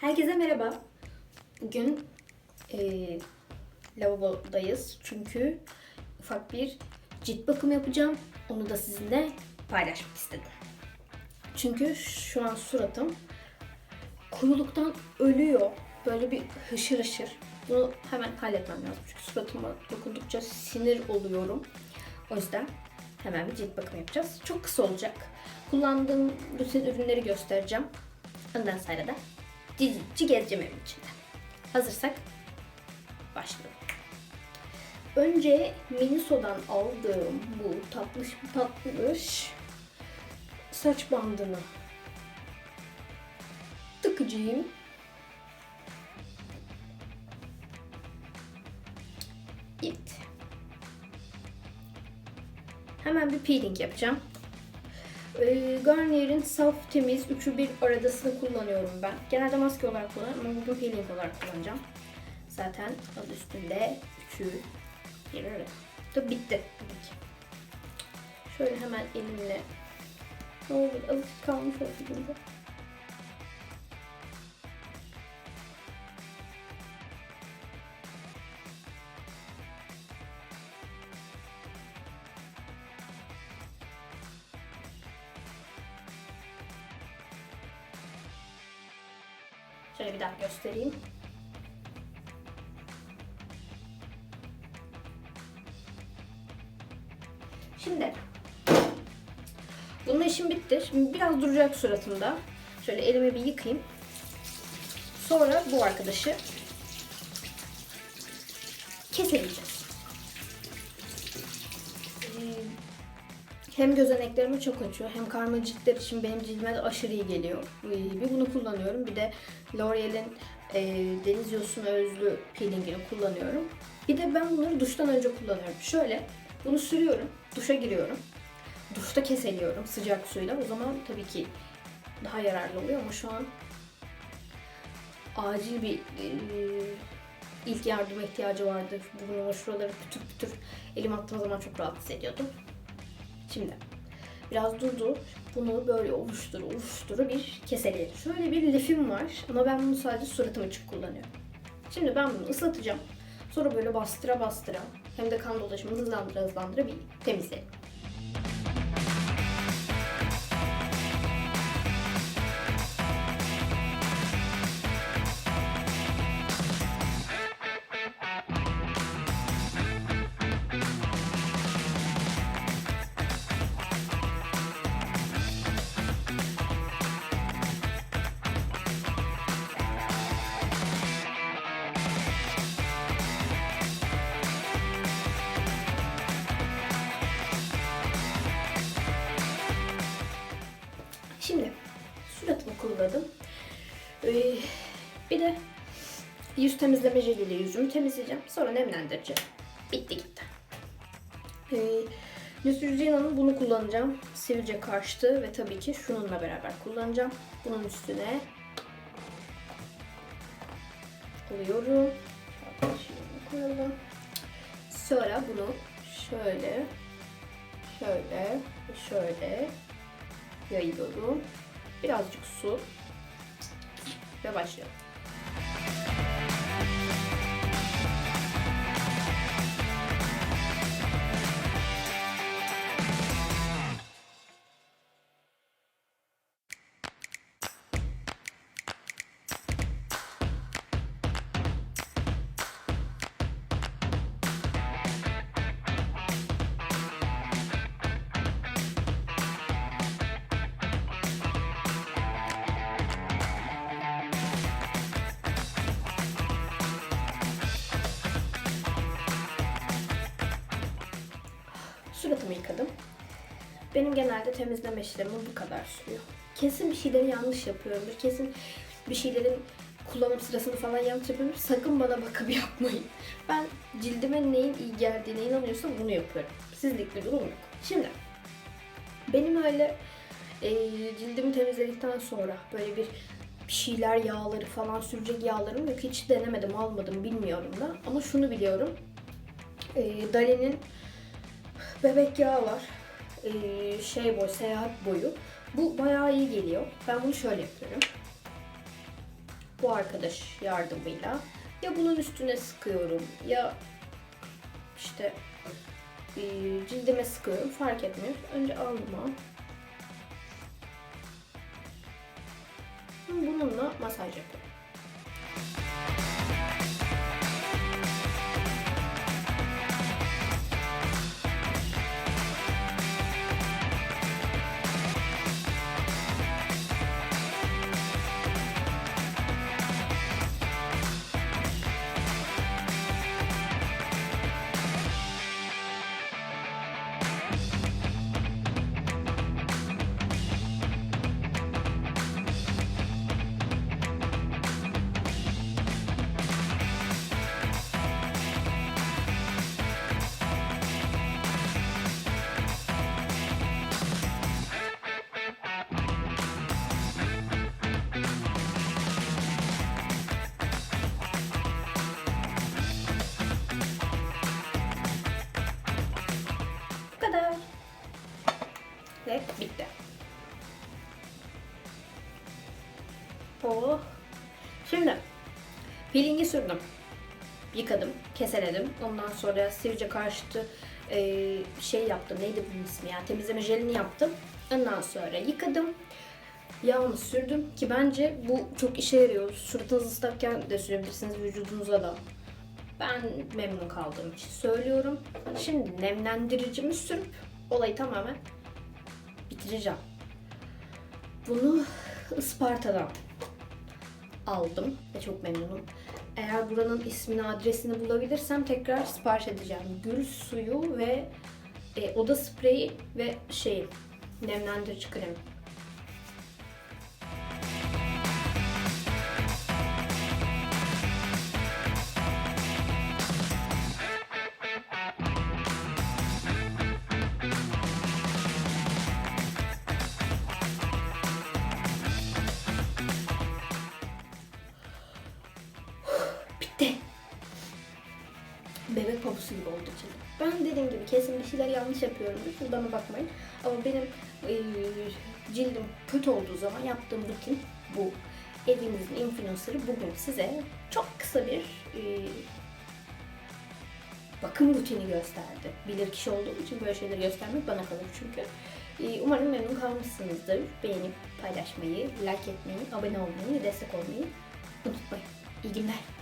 Herkese merhaba. Bugün eee lavabodayız çünkü ufak bir cilt bakımı yapacağım. Onu da sizinle paylaşmak istedim. Çünkü şu an suratım kuruluktan ölüyor. Böyle bir hışır hışır. Bunu hemen halletmem lazım. Çünkü suratıma dokundukça sinir oluyorum. O yüzden hemen bir cilt bakımı yapacağız. Çok kısa olacak. Kullandığım bütün ürünleri göstereceğim. Ondan sonra cici gezeceğim evin içinde. Hazırsak başlayalım. Önce Miniso'dan aldığım bu tatlış tatlış saç bandını takacağım. Evet. Hemen bir peeling yapacağım. Ee, Garnier'in saf temiz 3'ü 1 aradasını kullanıyorum ben. Genelde maske olarak kullanıyorum ama bugün peeling olarak kullanacağım. Zaten adı üstünde 3'ü 1 arada. Bitti. Şöyle hemen elimle ne olur azıcık kalmış olsun burada. Şöyle bir daha göstereyim. Şimdi bunun işim bitti. Şimdi biraz duracak suratımda. Şöyle elimi bir yıkayayım. Sonra bu arkadaşı keseleyeceğiz. Hem gözeneklerimi çok açıyor hem karma ciltler için benim cildime de aşırı iyi geliyor. Ee, Bir bunu kullanıyorum bir de L'Oreal'in e, deniz yosunu özlü peelingini kullanıyorum. Bir de ben bunları duştan önce kullanıyorum. Şöyle bunu sürüyorum, duşa giriyorum. Duşta keseliyorum sıcak suyla. O zaman tabii ki daha yararlı oluyor ama şu an acil bir e, ilk yardıma ihtiyacı vardı. Bunun şuraları pütür pütür elim attığım zaman çok rahatsız ediyordum. Şimdi biraz durdu. Bunu böyle oluştur oluşturu bir keseleyelim. Şöyle bir lifim var ama ben bunu sadece suratım için kullanıyorum. Şimdi ben bunu ıslatacağım. Sonra böyle bastıra bastıra hem de kan dolaşımını hızlandıra hızlandıra bir temizleyelim. Şimdi suratımı kuruladım. Ee, bir de yüz temizleme jeliyle yüzümü temizleyeceğim. Sonra nemlendireceğim. Bitti gitti. Ee, Neutrogena'nın bunu kullanacağım. Sivilce karşıtı ve tabii ki şununla beraber kullanacağım. Bunun üstüne koyuyorum. Koyalım. Sonra bunu şöyle şöyle şöyle yayıyorum. Birazcık su ve başlıyorum. Suratımı yıkadım. Benim genelde temizleme işlemim bu kadar sürüyor. Kesin bir şeyleri yanlış yapıyorumdur. Kesin bir şeylerin kullanım sırasını falan yanlış yapıyorum. Sakın bana bakıp yapmayın. Ben cildime neyin iyi geldiğine inanıyorsam bunu yapıyorum. Sizlik bir durum yok. Şimdi benim öyle e, cildimi temizledikten sonra böyle bir şeyler yağları falan sürecek yağlarım yok. Hiç denemedim, almadım, bilmiyorum da. Ama şunu biliyorum. E, Dali'nin bebek yağı var. Ee, şey boy, seyahat boyu. Bu bayağı iyi geliyor. Ben bunu şöyle yapıyorum. bu arkadaş yardımıyla ya bunun üstüne sıkıyorum ya işte e, cildime sıkıyorum fark etmiyor. Önce alnıma bununla masaj yapıyorum. Ve bitti. Oh. Şimdi peelingi sürdüm. Yıkadım, keseledim. Ondan sonra sivilce karşıtı e, şey yaptım. Neydi bunun ismi ya? Temizleme jelini yaptım. Ondan sonra yıkadım. Yağını sürdüm ki bence bu çok işe yarıyor. Suratınız ıslakken de sürebilirsiniz vücudunuza da. Ben memnun kaldığım için söylüyorum. Şimdi nemlendiricimi sürüp olayı tamamen bitireceğim. Bunu Isparta'dan aldım ve çok memnunum. Eğer buranın ismini, adresini bulabilirsem tekrar sipariş edeceğim. Gül suyu ve e, oda spreyi ve şey nemlendirici kremi. Pabusu gibi oldu içinde. Ben dediğim gibi kesin bir şeyler yanlış yapıyorum. Bana bakmayın. Ama benim e, cildim kötü olduğu zaman yaptığım rutin bu. Evinizin influencer'ı bugün size çok kısa bir e, bakım rutini gösterdi. Bilir kişi olduğum için böyle şeyleri göstermek bana kalır çünkü. E, umarım memnun kalmışsınızdır. Beğenip paylaşmayı, like etmeyi, abone olmayı, destek olmayı unutmayın. İyi günler.